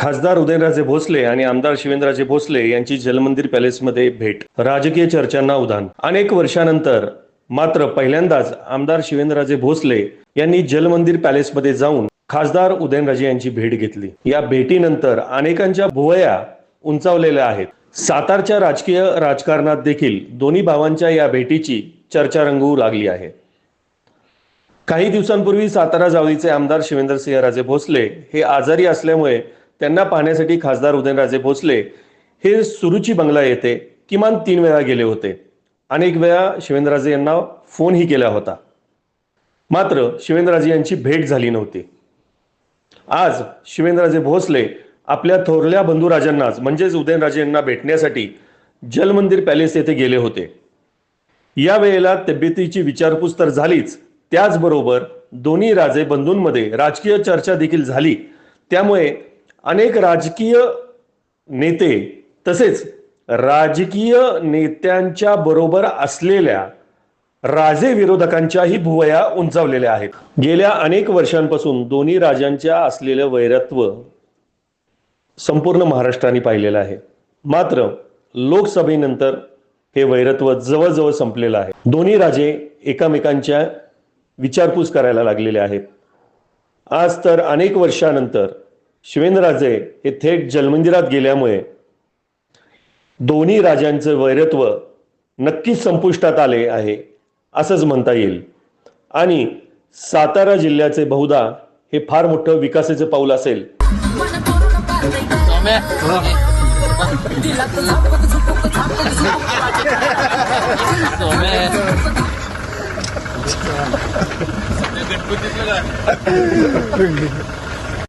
खासदार उदयनराजे भोसले आणि आमदार शिवेंद्रराजे भोसले यांची जलमंदिर पॅलेसमध्ये भेट. राजकीय चर्चांना उधाण. अनेक वर्षानंतर मात्र पहिल्यांदाच आमदार शिवेंद्रराजे भोसले यांनी जलमंदिर पॅलेसमध्ये जाऊन खासदार उदयनराजे यांची भेट घेतली. या भेटीनंतर अनेकांच्या भुवया उंचावलेल्या आहेत. सातारच्या राजकीय राजकारणात देखील दोन्ही भावांच्या या भेटीची चर्चा रंगवू लागली आहे. काही दिवसांपूर्वी सातारा जावळीचे आमदार शिवेंद्रसिंहराजे भोसले हे आजारी असल्यामुळे त्यांना पाहण्यासाठी खासदार उदयनराजे भोसले हे सुरुची बंगला येथे किमान तीन वेळा गेले होते. अनेक वेळा शिवेंद्रराजे यांना फोनही केला होता. मात्र शिवेंद्रराजे यांची भेट झाली नव्हती. आज शिवेंद्रराजे भोसले आपल्या थोरल्या बंधुराजांनाच म्हणजेच उदयनराजे यांना भेटण्यासाठी जलमंदिर पॅलेस येथे गेले होते. या वेळेला तब्येतीची विचारपूस तर झालीच. त्याचबरोबर दोन्ही राजे बंधूंमध्ये राजकीय चर्चा देखील झाली. त्यामुळे अनेक राजकीय नेते तसेच राजकीय नेत्यांच्या बरोबर असलेल्या राजे विरोधकांच्याही भुवया उंचावलेल्या आहेत. गेल्या अनेक वर्षांपासून दोन्ही राजांच्या असलेलं वैरत्व संपूर्ण महाराष्ट्राने पाहिलेलं आहे. मात्र लोकसभेनंतर हे वैरत्व जवळजवळ संपलेलं आहे. दोन्ही राजे एकामेकांच्या विचारपूस करायला लागलेले आहेत. आज तर अनेक वर्षानंतर शिवेंद्रराजे हे थेट जलमंदिरात गेल्यामुळे दोन्ही राजांचं वैरत्व नक्कीच संपुष्टात आले आहे असंच म्हणता येईल. आणि सातारा जिल्ह्याचे बहुधा हे फार मोठं विकासाचं पाऊल असेल.